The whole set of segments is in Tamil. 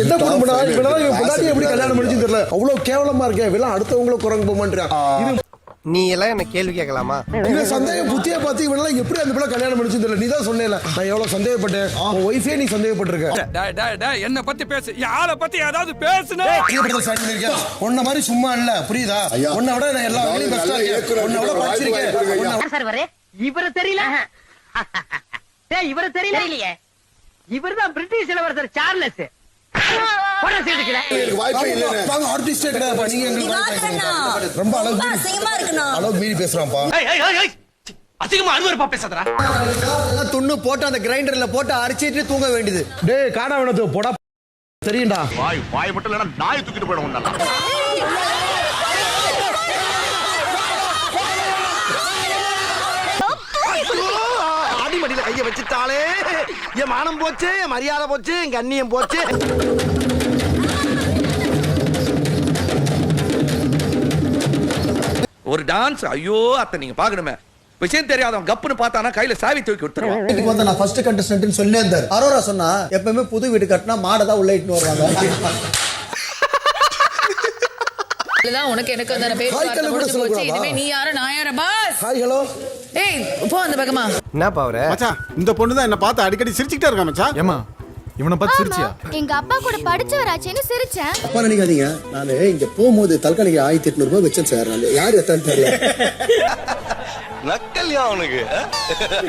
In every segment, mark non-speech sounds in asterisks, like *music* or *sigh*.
என்ன குடும்பம்டா இவனெல்லாம் இவன் பொண்டாட்டி எப்படி கல்யாணம் முடிச்சு தெரியல. அவ்வளவு கேவலமா இருக்கே. இவெல்லாம் அடுத்தவங்கள குரங்கு போமான்றான் இது நீ எல்லாம் என்ன கேள்வி கேட்கலாமா? இவன் சந்தேகம் புத்திய பார்த்து இவனெல்லாம் எப்படி அந்த பிள்ளை கல்யாணம் முடிச்சு தெரியல. நீ தான் சொன்னேல. நான் எவ்வளவு சந்தேகப்பட்டேன். உன் ஒய்ஃபே நீ சந்தேகப்பட்டிருக்க. டேய் டேய் டேய் என்ன பத்தி பேசு. யார பத்தி ஏதாவது பேசுன? உன்ன மாதிரி சும்மா இல்ல. புரியுதா? உன்னை விட நான் எல்லா வேலையும் பெஸ்டா இருக்கேன். உன்னை விட படிச்சிருக்கேன். இவரு இவரு தெரியல? டேய் இவரு தெரியல? தெரியலையே. இவர்தான் பிரிட்டிஷ் இளவரசர் சார்லஸ். ரொம்ப அளவு அளவு மீறி பேசுறான்ப்பா. அதிகமா அனுவருப்பா பேசாதடா. துண்ணு போட்டு அந்த கிரைண்டர்ல போட்டு அரைச்சிட்டு தூங்க வேண்டியது. டேய் காடா வேணத்து போடா. தெரியும்டா. வாய் வாய் மட்டும் நாய் தூக்கிட்டு போயிடும் கைய வச்சுட்டாலே. என் மானம் போச்சு என் மரியாதை போச்சு என் கண்ணியம் போச்சு. ஒரு டான்ஸ் ஐயோ அத்தை நீங்க பாக்கணுமே விஷயம் தெரியாதவன் கப்புன்னு பார்த்தானா கையில சாவி தூக்கி விட்டுருவான். வீட்டுக்கு வந்து நான் ஃபர்ஸ்ட் கண்டஸ்டன்ட்னு சொல்லி இருந்தார். அரோரா சொன்னா எப்பவுமே புது வீடு கட்டினா மாடை தான் உள்ள இட்டுன்னு வருவாங்க. இதுதான் உனக்கு எனக்கு முடிஞ்சு போச்சு? இனிமே நீ யாரு? நான் யாரு? பாஸ். Hi hello. ஏய் போ அந்த பக்கமா. என்னப்பா அவரு? மச்சான் இந்த பொண்ணு தான் என்ன பார்த்து அடிக்கடி சிரிச்சுக்கிட்டே இருக்கா மச்சான் ஏமா இவனை பார்த்து சிரிச்சியா? எங்க அப்பா கூட படிச்சவராச்சேன்னு சிரிச்சேன். அப்பா நினைக்காதீங்க. நான் இங்க போகும்போது தற்காலிக ஆயிரத்தி எட்நூறு ரூபாய் வச்சேன் சார். நான் யார் எத்தான்னு தெரியல. நக்கல்யா அவனுக்கு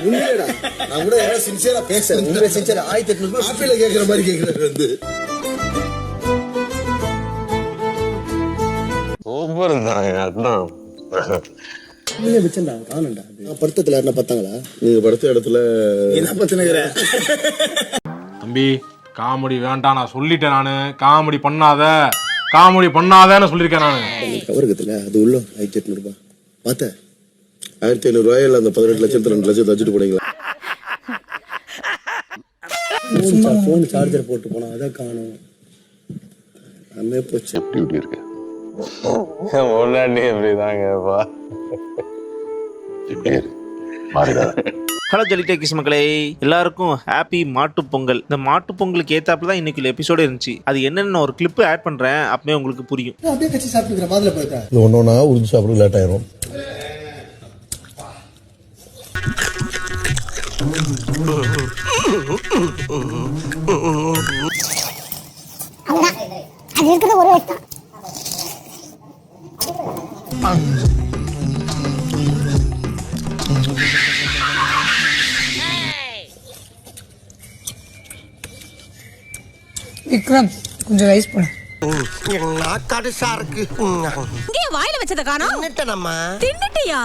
உண்மையடா நான் கூட ஏதாவது சின்சியரா பேசுறேன் உண்மையை சின்சியரா ஆயிரத்தி எட்நூறு ரூபாய் ஆப்பிள கேட்கற மாதிரி கேட்கறது வந்து. சூப்பர் தான் அதான் உண்மையை காணண்டா நான் படுத்தத்துல யாருன்னா பார்த்தாங்களா? நீங்க படுத்த இடத்துல என்ன பத்தினுக்கிறேன் தம்பி காமெடி வேண்டாம் நான் சொல்லிட்டேன் நானு. காமெடி பண்ணாத. காமெடி பண்ணாதன்னு சொல்லியிருக்கேன் நானு. கவருக்கத்துல அது உள்ள ஆயிரத்தி எட்நூறு ரூபாய் பார்த்தேன் ஆயிரத்தி ஐநூறு ரூபாயில அந்த பதினெட்டு லட்சத்து ரெண்டு லட்சம் வச்சுட்டு போனீங்களா? போன் சார்ஜர் போட்டு போனா அதை காணும். அம்மே போச்சு. இப்படி இருக்கு. முன்னாடி எப்படிதாங்கப்பா இப்படி இருக்கு மாறிடாத. ஹலோ ஜெலிடே கிஸ் மக்களே. எல்லாருக்கும் ஹாப்பி மாட்டுப் பொங்கல். இந்த மாட்டுப் பொங்கலுக்கு ஏத்தாப்புல தான் இன்னைக்கு எபிசோடு இருந்துச்சு. அது என்னென்ன ஒரு கிளிப் ஆட் பண்றேன். அப்பவே உங்களுக்கு புரியும். அப்படியே கட்சி சாப்பிட்டுக்கிற மாதிரி போயிட்டேன் இது ஒன்று ஒன்றா உறிஞ்சு சாப்பிட லேட் ஆயிரும். அது இருக்கிறது ஒரு வயசு விக்ரம் கொஞ்சம் ரைஸ் பண்ணு நாக்காடு சாருக்கு இங்கே வாயில வச்சத காணோம். தின்னுட்டியா?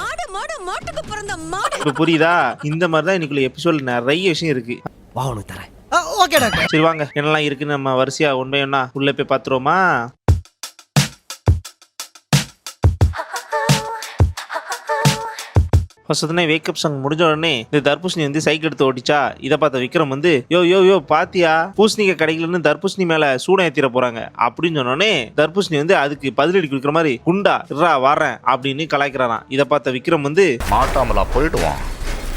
மாடு மாடு மாட்டுக்கு பிறந்த மாடு. இப்போ புரியுதா? இந்த மாதிரி தான் இன்னைக்குள்ள எபிசோட்ல நிறைய விஷயம் இருக்கு. வா உனக்கு தரேன். Okay doctor. சரி வாங்க. என்னெல்லாம் இருக்குன்னு நம்ம வரிசையா ஒண்ணா உள்ள போய் பாத்துருவோமா ஃபர்ஸ்ட் வேக்கப் சாங் முடிஞ்ச உடனே இந்த தர்பூசணி வந்து சைக்கிள் எடுத்து ஓட்டிச்சா? இதை பார்த்த விக்ரம் வந்து யோ யோ யோ பாத்தியா? பூசணிக்க கிடைக்கலன்னு தர்பூசணி மேல சூடம் ஏத்திர போறாங்க. அப்படின்னு சொன்னோடனே தர்பூசணி வந்து அதுக்கு பதிலடி கொடுக்குற மாதிரி குண்டா இருறா வரேன் அப்படின்னு கலாய்க்கிறாராம். இதை பார்த்த விக்ரம் வந்து மாட்டாமலா போயிடுவான்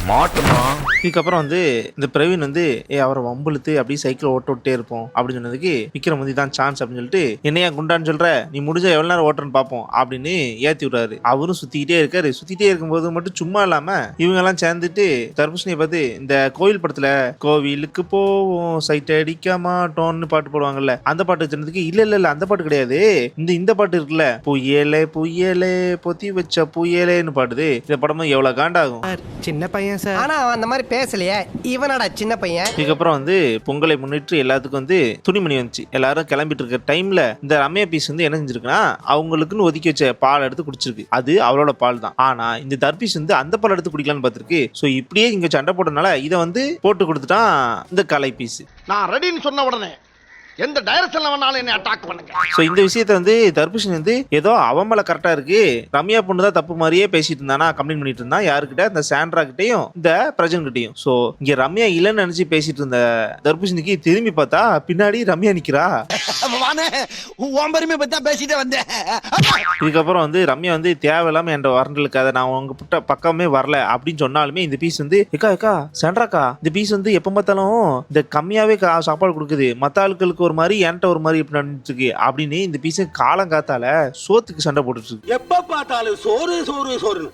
மாட்டுமா? இதுக்கப்புறம் வந்து இந்த பிரவீன் வந்து ஏ அவரை வம்புழுத்து அப்படியே சைக்கிள் ஓட்ட விட்டே இருப்போம் அப்படின்னு சொன்னதுக்கு விக்ரம் வந்து இதான் சான்ஸ் அப்படின்னு சொல்லிட்டு என்னையா குண்டான்னு சொல்ற? நீ முடிஞ்ச எவ்வளவு நேரம் ஓட்டுறன்னு பார்ப்போம் அப்படின்னு ஏத்தி விடுறாரு. அவரும் சுத்திக்கிட்டே இருக்காரு. சுத்திட்டே இருக்கும்போது மட்டும் சும்மா இல்லாம இவங்க எல்லாம் சேர்ந்துட்டு தர்பூசணியை பார்த்து இந்த கோயில் படத்துல கோவிலுக்கு போவோம் சைட் அடிக்க மாட்டோம்னு பாட்டு போடுவாங்கல்ல அந்த பாட்டு சொன்னதுக்கு இல்ல இல்ல இல்ல அந்த பாட்டு கிடையாது. இந்த இந்த பாட்டு இருக்குல்ல புயலே புயலே பொத்தி வச்ச புயலேன்னு பாடுது இந்த படமும் எவ்வளவு காண்டாகும்? சின்ன பையன் சார்? ஆனா அவன் அந்த மாதிரி பேசலையே. இவனடா சின்ன பையன். இதுக்கப்புறம் வந்து பொங்கலை முன்னிட்டு எல்லாத்துக்கும் வந்து துணிமணி வந்துச்சு. எல்லாரும் கிளம்பிட்டு இருக்க டைம்ல இந்த ரம்யா பீஸ் வந்து என்ன செஞ்சிருக்குன்னா அவங்களுக்குன்னு ஒதுக்கி வச்ச பால் எடுத்து குடிச்சிருக்கு. அது அவளோட பால் தான். ஆனா இந்த தர்பீஸ் வந்து அந்த பால் எடுத்து குடிக்கலாம்னு பார்த்திருக்கு. ஸோ இப்படியே இங்க சண்டை போட்டனால இதை வந்து போட்டு கொடுத்துட்டான் இந்த கலை பீஸ் நான் ரெடின்னு சொன்ன உடனே எந்த டைரக்ஷன்ல வேணாலும் என்ன அட்டாக் பண்ணுங்க. ஸோ இந்த விஷயத்த வந்து தர்பூஷணி வந்து ஏதோ அவன் மேல கரெக்டா இருக்கு. ரம்யா பொண்ணு தான் தப்பு மாதிரியே பேசிட்டு இருந்தானா கம்ப்ளைண்ட் பண்ணிட்டு இருந்தான் யாருக்கிட்ட? இந்த சாண்ட்ரா கிட்டயும் இந்த பிரஜன் கிட்டயும். ஸோ இங்க ரம்யா இல்லைன்னு நினைச்சு பேசிட்டு இருந்த தர்பூஷணிக்கு திரும்பி பார்த்தா பின்னாடி ரம்யா நிக்கிறா. வானே உன் பெருமை பத்தி பேசிட்டே வந்தேன். இதுக்கப்புறம் வந்து ரம்யா வந்து தேவையில்லாம என்ற வரண்டலுக்காத நான் உங்க புட்ட பக்கமே வரல அப்படின்னு சொன்னாலுமே இந்த பீஸ் வந்து ஏக்கா ஏக்கா சென்ட்ராக்கா இந்த பீஸ் வந்து எப்ப பார்த்தாலும் இந்த கம்மியாவே கா- சாப்பாடு கொடுக்குது. மத்த ஆட்களுக்கு ஒரு மாதிரி என்கிட்ட ஒரு மாதிரி இப்படி நடந்துட்டு அப்படின்னு இந்த பீஸ் காலங்காத்தால சோத்துக்கு சண்டை போட்டுட்டு இருக்கு. எப்ப பார்த்தாலும் சோறு சோறு சோறுன்னு.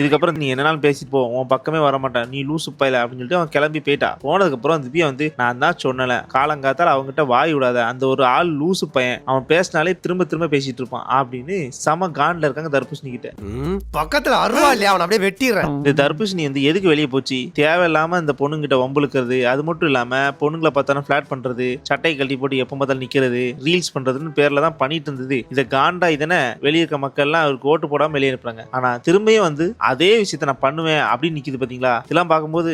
இதுக்கப்புறம் நீ என்னனாலும் பேசிட்டு போ உன் பக்கமே வர மாட்டேன் நீ லூசு பையல அப்படின்னு சொல்லிட்டு அவன் கிளம்பி போயிட்டா. போனதுக்கப்புறம் அந்த திவ்யா வந்து நான் தான் சொன்னல காலங்காத்தால அவங்ககிட்ட வாய் விடாத அந்த ஒரு ஆள் லூசு பையன் அவன் பேசினாலே திரும்ப திரும்ப பேசிட்டு இருப்பான் அப்படின்னு செம காண்டில் இருக்காங்க தர்பூசணி கிட்ட. பக்கத்துல அருவா இல்லையா அவன் அப்படியே வெட்டிடுறேன். இந்த தர்பூசணி வந்து எதுக்கு வெளியே போச்சு? தேவையில்லாம இந்த பொண்ணுங்கிட்ட வம்புழுக்கிறது அது மட்டும் இல்லாம பொண்ணுங்களை பார்த்தாலும் ஃபிளாட் பண்றது சட்டை கழட்டி போட்டு எப்போ பார்த்தாலும் நிக்கிறது ரீல்ஸ் பண்றதுன்னு பேர்ல தான் பண்ணிட்டு இருந்தது. இதை காண்டா இதனை வெளியே இருக்க மக்கள்லாம் அவருக்கு ஓட்டு போடாம வெளியே அனுப்புறாங்க. ஆனா திரும்பியும் வந்து அதே விஷயத்த நான் பண்ணுவேன் அப்படின்னு நிக்குது பாத்தீங்களா? இதெல்லாம் பார்க்கும்போது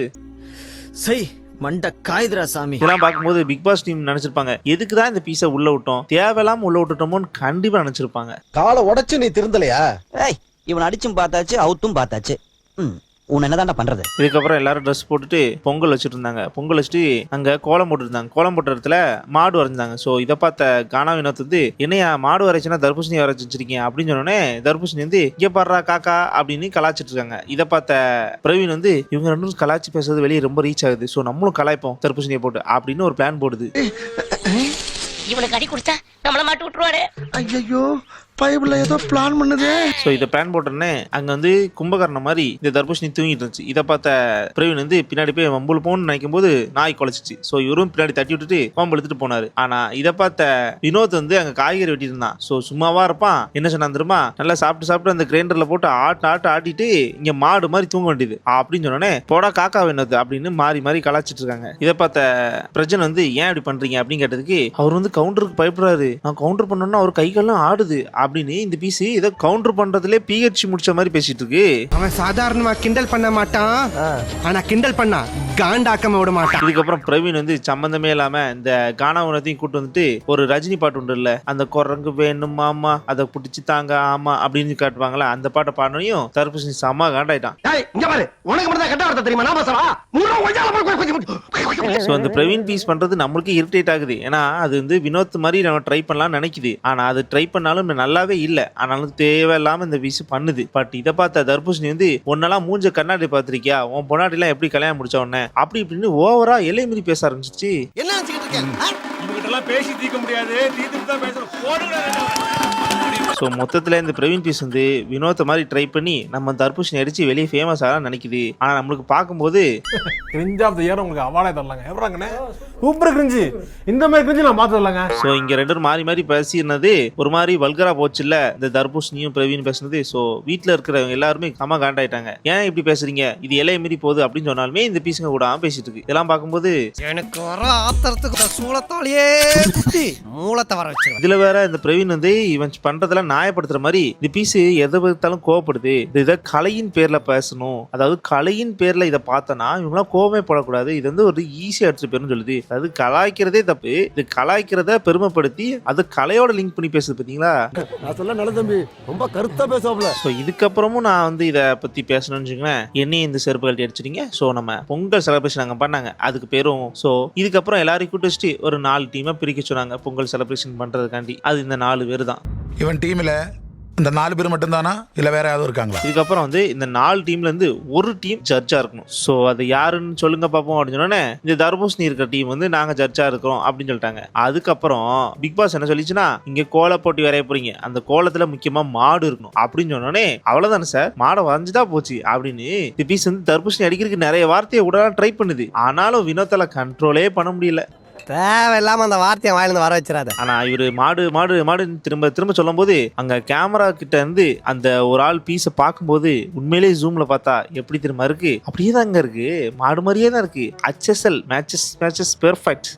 சை மண்ட காயுதுரா சாமி. இதெல்லாம் பார்க்கும்போது பிக் பாஸ் டீம் நினைச்சிருப்பாங்க. எதுக்கு தான் இந்த பீஸை உள்ள விட்டோம்? தேவையில்லாம உள்ள விட்டுட்டோமோன்னு கண்டிப்பா நினைச்சிருப்பாங்க. காலை உடைச்சு நீ திருந்தலையா? ஏய் இவன் அடிச்சும் பார்த்தாச்சு அவுத்தும் பார்த்தாச்சு. ம். உன் என்னதான்டா பண்றது? இதுக்கப்புறம் எல்லாரும் ட்ரெஸ் போட்டுட்டு பொங்கல் வச்சுட்டு இருந்தாங்க பொங்கல் வச்சுட்டு அங்க கோலம் போட்டுருந்தாங்க. கோலம் போட்ட இடத்துல மாடு வரைஞ்சாங்க. ஸோ இதை பார்த்த கானா வினோத் வந்து என்னையா மாடு வரைச்சுன்னா தர்பூசணி வரைச்சு வச்சிருக்கீங்க? அப்படின்னு சொன்னோடனே தர்பூசணி வந்து இங்கே பாடுறா காக்கா அப்படின்னு கலாச்சிட்டு இருக்காங்க. இதை பார்த்த பிரவீன் வந்து இவங்க ரெண்டும் கலாச்சி பேசுறது வெளியே ரொம்ப ரீச் ஆகுது. ஸோ நம்மளும் கலாய்ப்போம் தர்பூசணியை போட்டு அப்படின்னு ஒரு பிளான் போடுது. இவனுக்கு அடி கொடுத்தா நம்மள மாட்டி விட்டுருவாரு ஐயோ பைபிள்ல ஏதோ பிளான் பண்ணுது. ஸோ இதை பிளான் போட்டோன்னே அங்கே வந்து கும்பகர்ணம் மாதிரி இந்த தர்பூஷணி தூங்கிட்டு இருந்துச்சு. இதை பார்த்த பிரவீன் வந்து பின்னாடி போய் வம்புல போகணும்னு நினைக்கும் போது நாய் குலைச்சிச்சு. ஸோ இவரும் பின்னாடி தட்டி விட்டுட்டு வம்பு எடுத்துட்டு போனாரு. ஆனா இதை பார்த்த வினோத் வந்து அங்கே காய்கறி வெட்டிட்டு இருந்தான். ஸோ சும்மாவா இருப்பான். என்ன சொன்னா தெரியுமா? நல்லா சாப்பிட்டு சாப்பிட்டு அந்த கிரைண்டர்ல போட்டு ஆட்டு ஆட்டு ஆட்டிட்டு இங்க மாடு மாதிரி தூங்க வேண்டியது. அப்படின்னு சொன்னோடனே போடா காக்கா வினோத் அப்படின்னு மாறி மாறி கலாச்சிட்டு இருக்காங்க. இதை பார்த்த பிரஜன் வந்து ஏன் இப்படி பண்றீங்க? அப்படின்னு கேட்டதுக்கு அவர் வந்து கவுண்டருக்கு பயப்படுறாரு. நான் கவுண்டர் பண்ணோம்னா அவர் கைகள்லாம் ஆடுது. அப்படின்னு இந்த பீஸ் இதை கவுண்டர் பண்றதுல பிஹெச்சி முடிச்ச மாதிரி பேசிட்டு இருக்கு. அவன் சாதாரணமா கிண்டல் பண்ண மாட்டான். ஆனா கிண்டல் பண்ணா காண்டாக்காம விட மாட்டான். இதுக்கப்புறம் பிரவீன் வந்து சம்பந்தமே இல்லாம இந்த கானா உணத்தையும் கூட்டு வந்துட்டு ஒரு ரஜினி பாட்டு உண்டு இல்ல அந்த குரங்கு வேணும் ஆமா அதை பிடிச்சி தாங்க ஆமா அப்படின்னு காட்டுவாங்கல்ல அந்த பாட்டை பாடினையும் தர்பூசணி செம்ம காண்டாயிட்டான். உனக்கு மட்டும் கெட்ட வார்த்தை தெரியுமா? நான் ஸோ அந்த பிரவீன் பீஸ் பண்றது நம்மளுக்கு இரிட்டேட் ஆகுது. ஏன்னா அது வந்து வினோத் மாதிரி நம்ம ட்ரை பண்ணலாம்னு நினைக்குது. ஆனா அது ட்ரை பண்ணாலும் நல்லாவே இல்ல. ஆனாலும் தேவையில்லாம இந்த பீஸ் பண்ணுது. பட் இதை பார்த்த தர்பூசணி வந்து உன்னெல்லாம் மூஞ்ச கண்ணாடி பார்த்திருக்கியா? உன் பொன்னாடி எல்லாம் எப்படி கல்யாணம் முடிச்ச உடனே? அப்படி இப்படின்னு ஓவரா எல்லை மீறி பேச ஆரம்பிச்சிச்சு என்ன பேசி தீர்க்க முடியாது தீர்த்துட்டு தான் பேசணும் போடுங்க ஸோ மொத்தத்தில் இந்த பிரவீன் பீஸ் வந்து வினோத்தை மாதிரி ட்ரை பண்ணி நம்ம தர்பூசணி அடிச்சு வெளியே ஃபேமஸ் ஆக நினைக்குது. ஆனால் நம்மளுக்கு பார்க்கும்போது கிரிஞ்ச் ஆஃப் த இயர் உங்களுக்கு அவார்டே தரலாங்க. எப்படாங்கண்ணே சூப்பர் கிரிஞ்சு இந்த மாதிரி கிரிஞ்சு நான் பார்த்து தரலாங்க ஸோ இங்கே ரெண்டு பேரும் மாறி மாறி பேசியிருந்தது ஒரு மாதிரி வல்கரா போச்சுல்ல இந்த தர்பூசணியும் பிரவீன் பேசுனது. ஸோ வீட்டில் இருக்கிறவங்க எல்லாருமே கம்ம காண்டாயிட்டாங்க ஏன் இப்படி பேசுறீங்க? இது இலைய மீறி போகுது அப்படின்னு சொன்னாலுமே இந்த பீஸுங்க கூட பேசிட்டு இருக்கு. இதெல்லாம் பார்க்கும்போது எனக்கு வர ஆத்திரத்துக்கு சூளத்தாலேயே மூலத்தை வர வச்சிருவேன். இதுல வேற இந்த பிரவீன் வந்து இவன் பண்றதெல்லாம் நியாயப்படுத்துற மாதிரி இந்த பீஸ் எதை பார்த்தாலும் கோவப்படுது. இது இதை கலையின் பேர்ல பேசணும். அதாவது கலையின் பேர்ல இதை பார்த்தனா இவங்களாம் கோவமே படக்கூடாது. இது வந்து ஒரு ஈஸியா எடுத்துட்டு போயிரும் சொல்லுது. அதாவது கலாய்க்கிறதே தப்பு. இது கலாய்க்கிறத பெருமைப்படுத்தி அது கலையோட லிங்க் பண்ணி பேசுது பாத்தீங்களா நான் சொல்ல நல்ல தம்பி. ரொம்ப கருத்தா பேசுவாப்ல ஸோ இதுக்கப்புறமும் நான் வந்து இதை பத்தி பேசணும்னு வச்சுக்கோங்களேன். என்னையும் இந்த செருப்பு கழட்டி அடிச்சிட்டீங்க. ஸோ நம்ம பொங்கல் செலிப்ரேஷன் அங்கே பண்ணாங்க. அதுக்கு பேரும் ஸோ இதுக்கப்புறம் எல்லாரையும் கூட்டு வச்சுட்டு ஒரு நாலு டீமா பிரிக்க சொன்னாங்க. பொங்கல் செலிப்ரேஷன் பண்றதுக்காண்டி. அது இந்த நாலு பேர் தான். இவன் டீம்ல இந்த நாலு பேர் மட்டும்தானா? இல்லை இல்ல வேற யாரும் இருக்காங்களா? இதுக்கப்புறம் வந்து இந்த நாலு டீம்ல இருந்து ஒரு டீம் ஜட்ஜா இருக்கணும். ஸோ அது யாருன்னு சொல்லுங்க பார்ப்போம் அப்படின்னு சொன்னோன்னே இந்த தர்பூசணி இருக்கிற டீம் வந்து நாங்க ஜட்ஜா இருக்கிறோம் அப்படின்னு சொல்லிட்டாங்க. அதுக்கப்புறம் பிக் பாஸ் என்ன சொல்லிச்சுன்னா இங்க கோல போட்டி வரைய போறீங்க. அந்த கோலத்துல முக்கியமா மாடு இருக்கணும். அப்படின்னு சொன்னோடனே அவ்வளவுதானே சார்? மாடை வரைஞ்சுதா போச்சு. அப்படின்னு இந்த பீஸ் வந்து தர்பூசணி அடிக்கிறதுக்கு நிறைய வார்த்தையை உடனே ட்ரை பண்ணுது. ஆனாலும் வினோத்தால கண்ட்ரோலே பண்ண முடியல. தேவையில்லாம அந்த வார்த்தையை வாயிலிருந்து வர வச்சிடாத. ஆனா இவரு மாடு மாடு மாடுன்னு திரும்ப திரும்ப சொல்லும்போது அங்க கேமரா கிட்ட இருந்து அந்த ஒரு ஆள் பீஸை பார்க்கும்போது உண்மையிலேயே ஜூம்ல பார்த்தா எப்படி திரும்ப இருக்கு? அப்படியே தான் அங்க இருக்கு. மாடு மாதிரியே தான் இருக்கு. ஹச்எஸ்எல் மேட்சஸ் மேட்சஸ் பெர்ஃபெக்ட்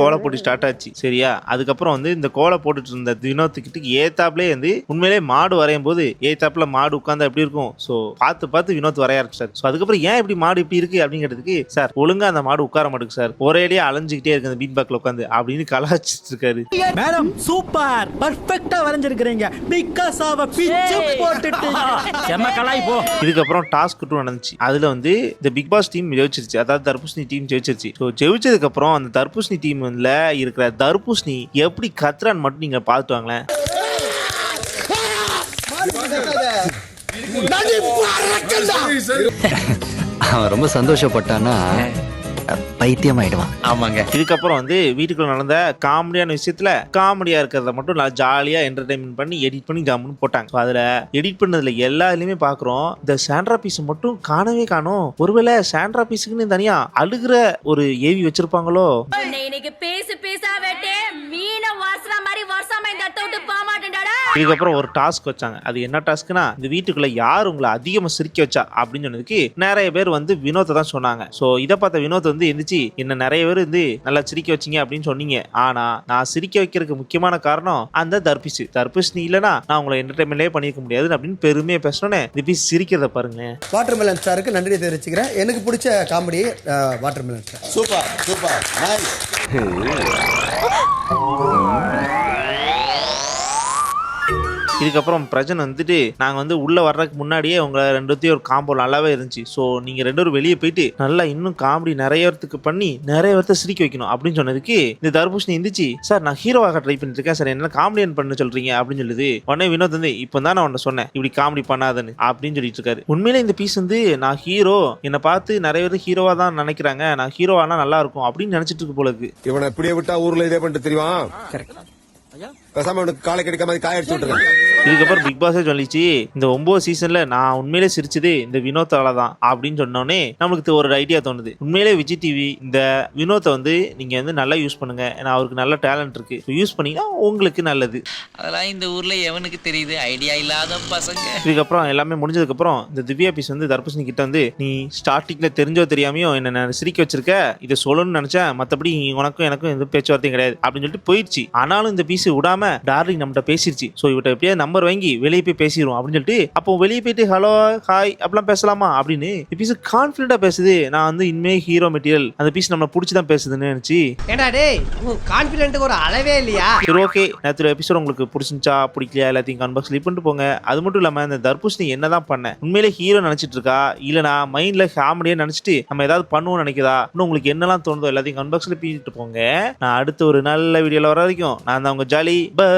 கோலை போட்டி ஸ்டார்ட் ஆச்சு. சரியா? அதுக்கப்புறம் வந்து இந்த கோலை போட்டுட்டு இருந்த வினோத்துக்கிட்ட ஏத்தாப்லே வந்து உண்மையிலே மாடு வரையும் போது ஏத்தாப்புல மாடு உட்காந்தா எப்படி இருக்கும்? ஸோ பார்த்து பார்த்து வினோத் வரைய ஆரம்பிச்சார். ஸோ அதுக்கப்புறம் ஏன் இப்படி மாடு இப்படி இருக்கு அப்படிங்கிறதுக்கு சார் ஒழுங்கா அந்த மாடு உட்கார மாட்டேங்குது சார். ஒரேடியா அலைஞ்சுக்கிட்டே இருக்கு அந்த பீட் பேக்ல உட்காந்து அப்படின்னு கலாச்சிட்டு இருக்காரு. Madam super. பர்ஃபெக்ட்டா வரைஞ்சிருக்கிறீங்க. பிகாஸ் ஆஃப் பிச்சு போட்டுட்டு. *laughs* செம்ம கலாய் போ. இதுக்கப்புறம் டாஸ்க் டூ நடந்துச்சு. அதுல வந்து இந்த பிக் பாஸ் டீம் ஜெயிச்சிருச்சு. அதாவது தர்பூசணி டீம் ஜெயிச்சிருச்சு. ஸோ ஜெயிச்சதுக்கு அப்புறம் அந்த தர்பூசணி டீம்ல இருக்கிற தர்பூசணி எப்படி கத்துறான்னு மட்டும் நீங்க பார்த்துட்டு வாங்களேன். *laughs* அவன் ரொம்ப சந்தோஷப்பட்டானா பைத்தியம் ஆயிடுவான் ஆமாங்க. இதுக்கப்புறம் வந்து வீட்டுக்குள்ள நடந்த காமெடியான விஷயத்துல காமெடியா இருக்கிறத மட்டும் நல்லா ஜாலியா என்டர்டைன்மெண்ட் பண்ணி எடிட் பண்ணி ஜாமுன்னு போட்டாங்க. அதுல எடிட் பண்ணதுல எல்லா இதுலயுமே பாக்குறோம். இந்த சாண்ட்ரா பீஸ் மட்டும் காணவே காணோம். ஒருவேளை சாண்ட்ரா பீஸுக்குன்னு தனியா அழுகிற ஒரு ஏவி வச்சிருப்பாங்களோ? இன்னைக்கு பேசு பேசா வெட்டே மீன வாசன மாதிரி வருஷமா இந்த இடத்த விட்டு போக மாட்டேன்டாடா இதுக்கப்புறம் ஒரு டாஸ்க் வச்சாங்க. அது என்ன டாஸ்க்னா இந்த வீட்டுக்குள்ள யார் உங்களை அதிகமா சிரிக்க வச்சா அப்படின்னு சொன்னதுக்கு நிறைய பேர் வந்து வினோத்தை தான் சொன்னாங்க. ஸோ இதை பார்த்த வினோத் வந்து எந்திரிச்சு என்ன நிறைய பேர் வந்து நல்லா சிரிக்க வச்சீங்க அப்படின்னு சொன்னீங்க. ஆனா நான் சிரிக்க வைக்கிறதுக்கு முக்கியமான காரணம் அந்த தர்பிசு தர்பிஷ்னி இல்லைனா நான் உங்களை என்டர்டைன்மெண்ட்லேயே பண்ணியிருக்க முடியாது அப்படின்னு பெருமையை பேசணுன்னே இந்த பீஸ் சிரிக்கிறத பாருங்க வாட்டர் மெலன் ஸ்டாருக்கு நன்றி தெரிவிச்சுக்கிறேன். எனக்கு பிடிச்ச comedy watermelon star super super. இதுக்கப்புறம் பிரஜன் வந்துட்டு நாங்க வந்து உள்ள வர்றதுக்கு முன்னாடியே உங்க ரெண்டுத்தையும் ஒரு காம்போ நல்லாவே இருந்துச்சு. ஸோ நீங்க ரெண்டு பேரும் வெளியே போயிட்டு நல்லா இன்னும் காமெடி நிறைய இடத்துக்கு பண்ணி நிறைய இடத்த சிரிக்க வைக்கணும் அப்படின்னு சொன்னதுக்கு இந்த தர்பூஷணி இருந்துச்சு சார் நான் ஹீரோவாக ட்ரை பண்ணிட்டு இருக்கேன் சார் என்ன காமெடியன் பண்ண சொல்றீங்க? அப்படின்னு சொல்லுது. உடனே வினோத் வந்து இப்போ தான் நான் உன்னை சொன்னேன். இப்படி காமெடி பண்ணாதன்னு அப்படின்னு சொல்லிட்டு இருக்காரு. உண்மையிலே இந்த பீஸ் வந்து நான் ஹீரோ என்னை பார்த்து நிறைய பேர் ஹீரோவா தான் நினைக்கிறாங்க. நான் ஹீரோவானா நல்லா இருக்கும் அப்படின்னு நினைச்சிட்டு இருக்கு போல இருக்கு. இவனை இப்படியே விட்டா ஊர்ல இதே பண்ணிட்டு தெரியுமா பேசாம காலை கிடைக்காம மாதிரி காய அடிச்சு விட்டுருக்கேன் இதுக்கப்புறம் பிக் பாஸே சொல்லிச்சு இந்த ஒன்பது சீசன்ல நான் உண்மையிலே சிரிச்சது இந்த வினோத்தால தான் அப்படின்னு சொன்னோடனே நம்மளுக்கு ஒரு ஐடியா தோணுது. உண்மையிலே விஜய் டிவி இந்த வினோத்தை வந்து நீங்க வந்து நல்லா யூஸ் பண்ணுங்க. ஏன்னா அவருக்கு நல்ல டேலண்ட் இருக்கு. யூஸ் பண்ணீங்கன்னா உங்களுக்கு நல்லது. அதெல்லாம் இந்த ஊர்ல எவனுக்கு தெரியுது? ஐடியா இல்லாத பசங்க. இதுக்கப்புறம் எல்லாமே முடிஞ்சதுக்கு அப்புறம் இந்த திவ்யா பீஸ் வந்து தர்பூசணி கிட்ட வந்து நீ ஸ்டார்டிங்ல தெரிஞ்சோ தெரியாமையோ என்ன நான் சிரிக்க வச்சிருக்க. இதை சொல்லணும்னு நினைச்சேன் மத்தபடி உனக்கும் எனக்கும் எந்த பேச்சுவார்த்தையும் கிடையாது. அப்படின்னு சொல்லிட்டு போயிடுச்சு ஆனாலும் இந்த பீஸ் விடாம டார்லிங் நம்மகிட்ட பேசிருச்சு. ஸோ இவட்ட எப்படியா நம்பர் வாங்கி வெளியே போய் பேசிடுவோம் அப்படின்னு சொல்லிட்டு அப்போ வெளியே போயிட்டு ஹலோ ஹாய் அப்படிலாம் பேசலாமா? அப்படின்னு பீஸ் கான்ஃபிடண்டா பேசுது. நான் வந்து இனிமே ஹீரோ மெட்டீரியல் அந்த பீஸ் நம்மளை பிடிச்சி தான் பேசுதுன்னு நினைச்சு. ஏண்டா டேய் உன் கான்பிடென்ட்டுக்கு ஒரு அளவே இல்லையா? சரி ஓகே நேற்று எபிசோட் உங்களுக்கு பிடிச்சிருந்துச்சா பிடிக்கலையா எல்லாத்தையும் கான்பாக்ஸ் லீவ் பண்ணிட்டு போங்க. அது மட்டும் இல்லாமல் இந்த தர்பூசணி என்னதான் பண்ணேன் உண்மையிலே ஹீரோ நினைச்சிட்டு இருக்கா? இல்லைனா மைண்ட்ல காமெடியா நினைச்சிட்டு நம்ம ஏதாவது பண்ணுவோம்னு நினைக்கிறதா? இன்னும் உங்களுக்கு என்னெல்லாம் தோணுதோ எல்லாத்தையும் கான்பாக்ஸ்ல பீட்டு போங்க. நான் அடுத்த ஒரு நல்ல வீடியோல வர வரைக்கும் நான் தான் உங்க ஜாலி. பை